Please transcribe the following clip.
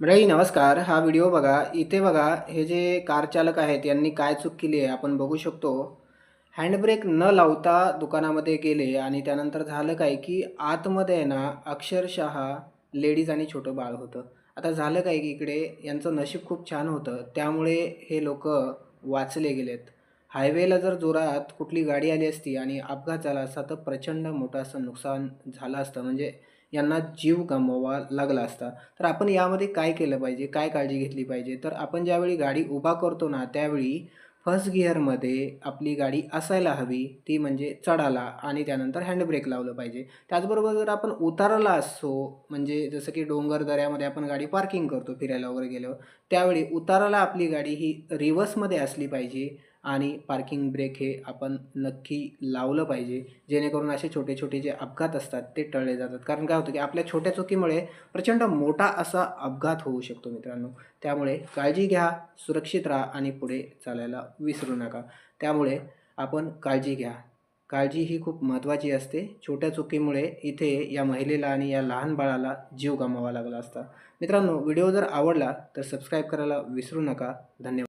मंडळी नमस्कार. हा व्हिडिओ बघा. इथे बघा हे जे कार चालक आहेत यांनी काय चूक केली आहे आपण बघू शकतो. हँडब्रेक न लावता दुकानामध्ये गेले आणि त्यानंतर झालं काय की आतमध्ये आहे ना अक्षरशः लेडीज आणि छोटं बाळ होतं. आता झालं काय की इकडे यांचं नशीब खूप छान होतं. त्यामुळे हे लोक वाचले गेलेत. हायवेला जर जोरात कुठली गाडी आली असती आणि अपघात झाला असता तर प्रचंड मोठं असं नुकसान झालं असतं म्हणजे यांना जीव गमवावा लागला असता. तर आपण यामध्ये काय केलं पाहिजे? काय काळजी घेतली पाहिजे? तर आपण ज्यावेळी गाडी उभा करतो ना त्यावेळी फर्स्ट गिअरमध्ये आपली गाडी असायला हवी. ती म्हणजे चढाला आणि त्यानंतर हँडब्रेक लावलं पाहिजे. त्याचबरोबर जर आपण उताराला असो म्हणजे जसं की डोंगर दऱ्यामध्ये आपण गाडी पार्किंग करतो फिरायला वगैरे गेल्यावर त्यावेळी उताराला आपली गाडी ही रिव्हर्समध्ये असली पाहिजे. आणि पार्किंग ब्रेक हे आपण नक्की लावलं पाहिजे. जेणेकरून असे छोटे छोटे जे अपघात असतात ते टळले जातात. कारण काय होतं की आपल्या छोट्या चुकीमुळे प्रचंड मोठा असा अपघात होऊ शकतो मित्रांनो. त्यामुळे काळजी घ्या सुरक्षित राहा आणि पुढे चालायला विसरू नका. त्यामुळे आपण काळजी घ्या. काळजी ही खूप महत्त्वाची असते. छोट्या चुकीमुळे इथे या महिलेला आणि या लहान बाळाला जीव गमावा लागला असता. मित्रांनो व्हिडिओ जर आवडला तर सबस्क्राईब करायला विसरू नका. धन्यवाद.